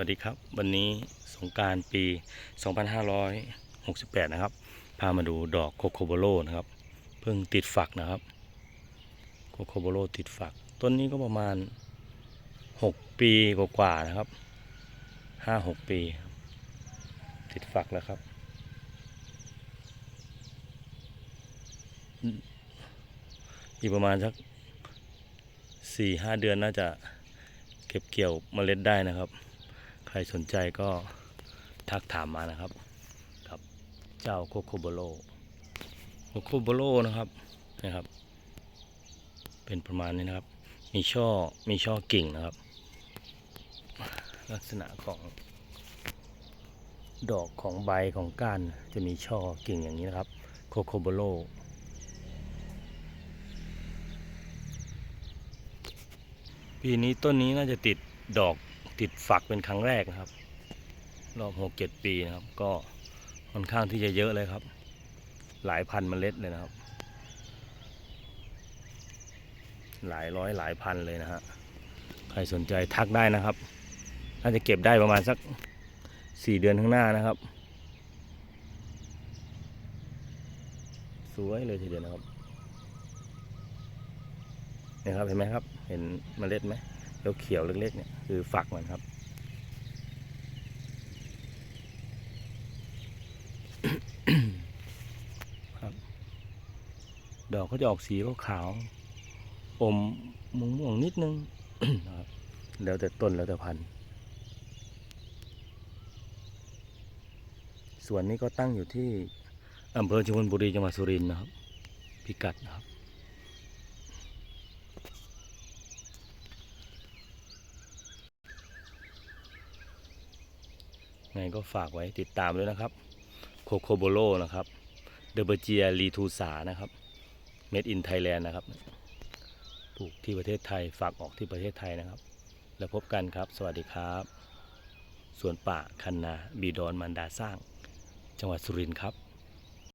วัสดีครับ วันนี้สงการปี 2568 นะครับ พามาดูดอกโคโคโบโลนะครับ เพิ่งติดฝักนะครับ โคโคโบโลติดฝัก ต้นนี้ก็ประมาณ 6 ปีกว่าๆนะครับ 5-6 ปี ติดฝักแล้วครับ อีกประมาณสัก 4-5 เดือนน่าจะเก็บเกี่ยวเมล็ดได้นะครับ ใครสนใจก็ทักถามมานะครับกับเจ้าโคโคโบโลโคโคโบโลนะครับนะครับ เป็นประมาณนี้นะครับ มีช่อมีช่อกิ่งนะครับ ลักษณะของดอกของใบของก้านจะมีช่อกิ่งอย่างนี้นะครับ โคโคโบโลปีนี้ต้นนี้น่าจะติดดอก ติดฝักเป็นครั้งแรกนะครับ รอบหกเจ็ดปีนะครับ ก็ค่อนข้างที่จะเยอะเลยครับ หลายพันเมล็ดเลยนะครับ หลายร้อยหลายพันเลยนะฮะใครสนใจทักได้นะครับ น่าจะเก็บได้ประมาณสักสี่เดือนข้างหน้านะครับ สวยเลยทีเดียวนะครับเนี่ยครับเห็นไหมครับ เห็นเมล็ดไหม เขียวเล็กๆเนี่ยคือฝักมันครับ ครับ ดอกก็จะออกสีขาวอมม่วงๆนิดนึงครับแล้วแต่ต้นแล้วแต่พันธุ์ส่วนนี้ก็ตั้งอยู่ที่อำเภอชุมพลบุรีจังหวัดสุรินทร์นะครับ พิกัดนะครับ ไงก็ฝากไว้ติดตามด้วยนะครับ โคโคโบโลนะครับ เดอเบเจียรีทูสานะครับเม็ดอินไทยแลนด์นะครับ ปลูกที่ประเทศไทย ฝากออกที่ประเทศไทยนะครับ แล้วพบกันครับ สวัสดีครับ สวนป่าคันนา บีดอนมันดาสร้าง จังหวัดสุรินทร์ครับ